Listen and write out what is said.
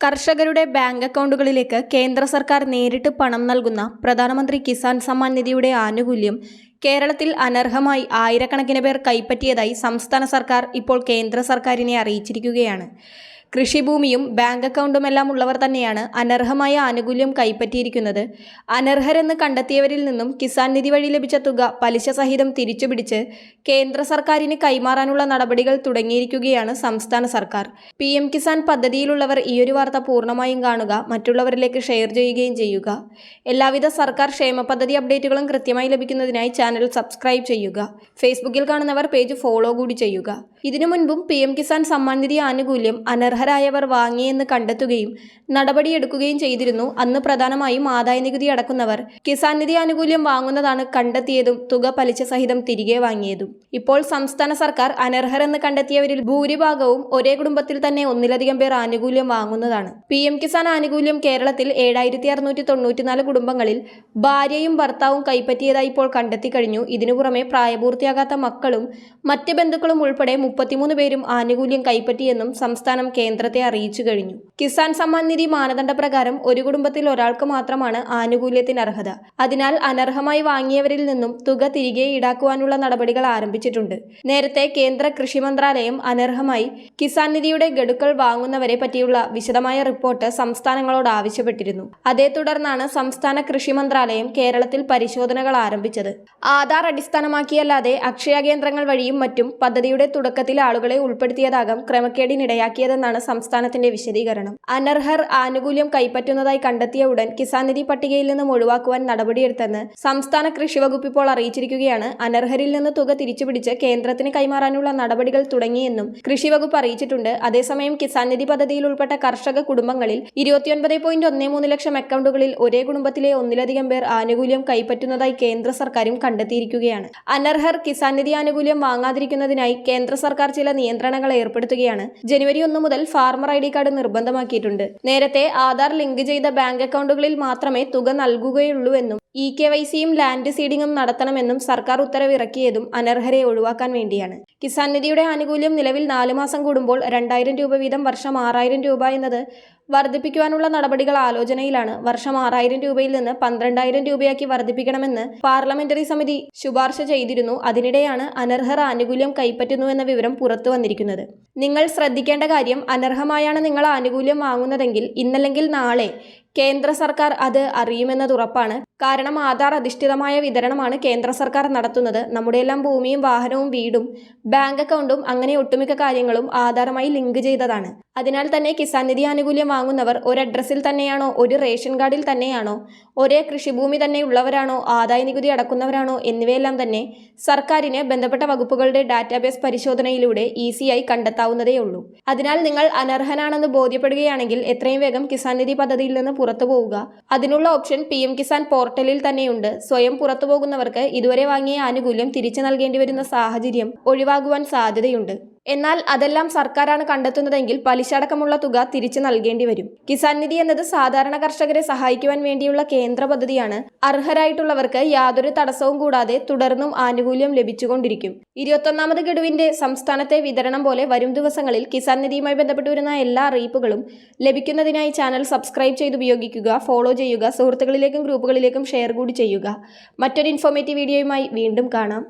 കർഷകരുടെ ബാങ്ക് അക്കൗണ്ടുകളിലേക്ക് കേന്ദ്ര സർക്കാർ നേരിട്ട് പണം നൽകുന്ന പ്രധാനമന്ത്രി കിസാൻ സമ്മാൻ നിധിയുടെ ആനുകൂല്യം കേരളത്തിൽ അനർഹമായി ആയിരക്കണക്കിന് പേർ കൈപ്പറ്റിയതായി സംസ്ഥാന സർക്കാർ ഇപ്പോൾ കേന്ദ്ര സർക്കാരിനെ അറിയിച്ചിരിക്കുകയാണ്. കൃഷിഭൂമിയും ബാങ്ക് അക്കൗണ്ടുമെല്ലാം ഉള്ളവർ തന്നെയാണ് അനർഹമായ ആനുകൂല്യം കൈപ്പറ്റിയിരിക്കുന്നത്. അനർഹരെന്ന് കണ്ടെത്തിയവരിൽ നിന്നും കിസാൻ നിധി വഴി ലഭിച്ച തുക പലിശ സഹിതം തിരിച്ചുപിടിച്ച് കേന്ദ്ര സർക്കാരിന് കൈമാറാനുള്ള നടപടികൾ തുടങ്ങിയിരിക്കുകയാണ് സംസ്ഥാന സർക്കാർ. പി എം കിസാൻ പദ്ധതിയിലുള്ളവർ ഈയൊരു വാർത്ത പൂർണമായും കാണുക മറ്റുള്ളവരിലേക്ക് ഷെയർ ചെയ്യുകയും ചെയ്യുക. എല്ലാവിധ സർക്കാർ ക്ഷേമ പദ്ധതി അപ്ഡേറ്റുകളും കൃത്യമായി ലഭിക്കുന്നതിനായി ചാനൽ സബ്സ്ക്രൈബ് ചെയ്യുക. ഫേസ്ബുക്കിൽ കാണുന്നവർ പേജ് ഫോളോ കൂടി ചെയ്യുക. ഇതിനു മുൻപും പി എം കിസാൻ സമ്മാൻ നിധി ആനുകൂല്യം അനർഹരായവർ വാങ്ങിയെന്ന് കണ്ടെത്തുകയും നടപടിയെടുക്കുകയും ചെയ്തിരുന്നു. അന്ന് പ്രധാനമായും ആദായനികുതി അടക്കുന്നവർ. കിസാൻ നിധി ആനുകൂല്യം വാങ്ങുന്നതാണ് കണ്ടെത്തിയതും തുക പലിശ സഹിതം തിരികെ വാങ്ങിയതും. ഇപ്പോൾ സംസ്ഥാന സർക്കാർ അനർഹരെന്ന് കണ്ടെത്തിയവരിൽ ഭൂരിഭാഗവും ഒരേ കുടുംബത്തിൽ തന്നെ ഒന്നിലധികം പേർ ആനുകൂല്യം വാങ്ങുന്നതാണ്. പി എം കിസാൻ ആനുകൂല്യം കേരളത്തിൽ ഏഴായിരത്തി അറുന്നൂറ്റി തൊണ്ണൂറ്റിനാല് കുടുംബങ്ങളിൽ ഭാര്യയും ഭർത്താവും കൈപ്പറ്റിയതായി ഇപ്പോൾ കണ്ടെത്തി കഴിഞ്ഞു. ഇതിനു പുറമെ പ്രായപൂർത്തിയാകാത്ത മക്കളും മറ്റ് ബന്ധുക്കളും ഉൾപ്പെടെ മുപ്പത്തിമൂന്ന് പേരും ആനുകൂല്യം കൈപ്പറ്റിയെന്നും സംസ്ഥാനം കേന്ദ്രത്തെ അറിയിച്ചു കഴിഞ്ഞു. കിസാൻ സമ്മാൻ നിധി മാനദണ്ഡ പ്രകാരം ഒരു കുടുംബത്തിൽ ഒരാൾക്ക് മാത്രമാണ് ആനുകൂല്യത്തിന് അർഹത. അതിനാൽ അനർഹമായി വാങ്ങിയവരിൽ നിന്നും തുക തിരികെ ഈടാക്കുവാനുള്ള നടപടികൾ ആരംഭിച്ചിട്ടുണ്ട്. നേരത്തെ കേന്ദ്ര കൃഷി മന്ത്രാലയം അനർഹമായി കിസാൻ നിധിയുടെ ഗഡുക്കൾ വാങ്ങുന്നവരെ പറ്റിയുള്ള വിശദമായ റിപ്പോർട്ട് സംസ്ഥാനങ്ങളോട് ആവശ്യപ്പെട്ടിരുന്നു. അതേ തുടർന്നാണ് സംസ്ഥാന കൃഷി മന്ത്രാലയം കേരളത്തിൽ പരിശോധനകൾ ആരംഭിച്ചത്. ആധാർ അടിസ്ഥാനമാക്കിയല്ലാതെ അക്ഷയ കേന്ദ്രങ്ങൾ വഴിയും മറ്റും പദ്ധതിയുടെ തുടക്കത്തിൽ ആളുകളെ ഉൾപ്പെടുത്തിയതാകാം ക്രമക്കേടിനിടയാക്കിയതെന്നാണ് സംസ്ഥാനത്തിന്റെ വിശദീകരണം. അനർഹർ ആനുകൂല്യം കൈപ്പറ്റുന്നതായി കണ്ടെത്തിയ ഉടൻ കിസാൻ നിധി പട്ടികയിൽ നിന്നും ഒഴിവാക്കുവാൻ നടപടിയെടുത്തെന്ന് സംസ്ഥാന കൃഷി വകുപ്പ് ഇപ്പോൾ അറിയിച്ചിരിക്കുകയാണ്. അനർഹരിൽ നിന്ന് തുക തിരിച്ചുപിടിച്ച് കേന്ദ്രത്തിന് കൈമാറാനുള്ള നടപടികൾ തുടങ്ങിയെന്നും കൃഷി വകുപ്പ് അറിയിച്ചിട്ടുണ്ട്. അതേസമയം കിസാൻ നിധി പദ്ധതിയിൽ ഉൾപ്പെട്ട കർഷക കുടുംബങ്ങളിൽ ഇരുപത്തിയൊൻപത് പോയിന്റ് ഒന്നേ മൂന്ന് ലക്ഷം അക്കൗണ്ടുകളിൽ ഒരേ കുടുംബത്തിലെ ഒന്നിലധികം പേർ ആനുകൂല്യം കൈപ്പറ്റുന്നതായി കേന്ദ്ര സർക്കാരും കണ്ടെത്തിയിരിക്കുകയാണ്. അനർഹർ കിസാൻ നിധി ആനുകൂല്യം വാങ്ങാതിരിക്കുന്നതിനായി കേന്ദ്ര സർക്കാർ ചില നിയന്ത്രണങ്ങൾ ഏർപ്പെടുത്തുകയാണ്. ജനുവരി ഒന്ന് മുതൽ ഫാർമർ ഐ ഡി കാർഡ് നിർബന്ധമാക്കിയിട്ടുണ്ട്. നേരത്തെ ആധാർ ലിങ്ക് ചെയ്ത ബാങ്ക് അക്കൗണ്ടുകളിൽ മാത്രമേ തുക നൽകുകയുള്ളൂ എന്നും ഇ കെ വൈ സിയും ലാൻഡ് സീഡിങ്ങും നടത്തണമെന്നും സർക്കാർ ഉത്തരവിറക്കിയതും അനർഹരെ ഒഴിവാക്കാൻ വേണ്ടിയാണ്. കിസാൻ നിധിയുടെ ആനുകൂല്യം നിലവിൽ നാലു മാസം കൂടുമ്പോൾ രണ്ടായിരം രൂപ വീതം വർഷം ആറായിരം രൂപ എന്നത് വർദ്ധിപ്പിക്കുവാനുള്ള നടപടികൾ ആലോചനയിലാണ്. വർഷം ആറായിരം രൂപയിൽ നിന്ന് പന്ത്രണ്ടായിരം രൂപയാക്കി വർദ്ധിപ്പിക്കണമെന്ന് പാർലമെന്ററി സമിതി ശുപാർശ ചെയ്തിരുന്നു. അതിനിടെയാണ് അനർഹർ ആനുകൂല്യം കൈപ്പറ്റുന്നുവെന്ന വിവരം പുറത്തു വന്നിരിക്കുന്നത്. നിങ്ങൾ ശ്രദ്ധിക്കേണ്ട കാര്യം അനർഹമായാണ് നിങ്ങൾ ആനുകൂല്യം വാങ്ങുന്നതെങ്കിൽ ഇന്നല്ലെങ്കിൽ നാളെ കേന്ദ്ര സർക്കാർ അത് അറിയുമെന്നത് ഉറപ്പാണ്. കാരണം ആധാർ അധിഷ്ഠിതമായ വിതരണമാണ് കേന്ദ്ര സർക്കാർ നടത്തുന്നത്. നമ്മുടെയെല്ലാം ഭൂമിയും വാഹനവും വീടും ബാങ്ക് അക്കൗണ്ടും അങ്ങനെ ഒട്ടുമിക്ക കാര്യങ്ങളും ആധാറുമായി ലിങ്ക് ചെയ്തതാണ്. അതിനാൽ തന്നെ കിസാൻ നിധി ആനുകൂല്യം വാങ്ങുന്നവർ ഒരു അഡ്രസ്സിൽ തന്നെയാണോ ഒരു റേഷൻ കാർഡിൽ തന്നെയാണോ ഒരേ കൃഷിഭൂമി തന്നെ ഉള്ളവരാണോ ആദായ നികുതി അടക്കുന്നവരാണോ എന്നിവയെല്ലാം തന്നെ സർക്കാരിന് ബന്ധപ്പെട്ട വകുപ്പുകളുടെ ഡാറ്റാബേസ് പരിശോധനയിലൂടെ ഈസിയായി കണ്ടെത്താവുന്നതേയുള്ളൂ. അതിനാൽ നിങ്ങൾ അനർഹനാണെന്ന് ബോധ്യപ്പെടുകയാണെങ്കിൽ എത്രയും വേഗം കിസാൻ നിധി പദ്ധതിയിൽ നിന്ന് പുറത്തു പോവുക. അതിനുള്ള ഓപ്ഷൻ പി എം കിസാൻ പോർട്ടലിൽ തന്നെയുണ്ട്. സ്വയം പുറത്തു പോകുന്നവർക്ക് ഇതുവരെ വാങ്ങിയ ആനുകൂല്യം തിരിച്ചു നൽകേണ്ടി വരുന്ന സാഹചര്യം ഒഴിവാകുവാൻ സാധ്യതയുണ്ട്. എന്നാൽ അതെല്ലാം സർക്കാരാണ് കണ്ടെത്തുന്നതെങ്കിൽ പലിശ അടക്കമുള്ള തുക തിരിച്ചു നൽകേണ്ടി വരും. കിസാൻ നിധി എന്നത് സാധാരണ കർഷകരെ സഹായിക്കുവാൻ വേണ്ടിയുള്ള കേന്ദ്ര പദ്ധതിയാണ്. അർഹരായിട്ടുള്ളവർക്ക് യാതൊരു തടസ്സവും കൂടാതെ തുടർന്നും ആനുകൂല്യം ലഭിച്ചുകൊണ്ടിരിക്കും. ഇരുപത്തൊന്നാമത് ഗഡുവിന്റെ സംസ്ഥാനത്തെ വിതരണം പോലെ വരും ദിവസങ്ങളിൽ കിസാൻ നിധിയുമായി ബന്ധപ്പെട്ട് വരുന്ന എല്ലാ അറിയിപ്പുകളും ലഭിക്കുന്നതിനായി ചാനൽ സബ്സ്ക്രൈബ് ചെയ്ത് ഉപയോഗിക്കുക ഫോളോ ചെയ്യുക സുഹൃത്തുക്കളിലേക്കും ഗ്രൂപ്പുകളിലേക്കും ഷെയർ കൂടി ചെയ്യുക. മറ്റൊരു ഇൻഫോർമേറ്റീവ് വീഡിയോയുമായി വീണ്ടും കാണാം.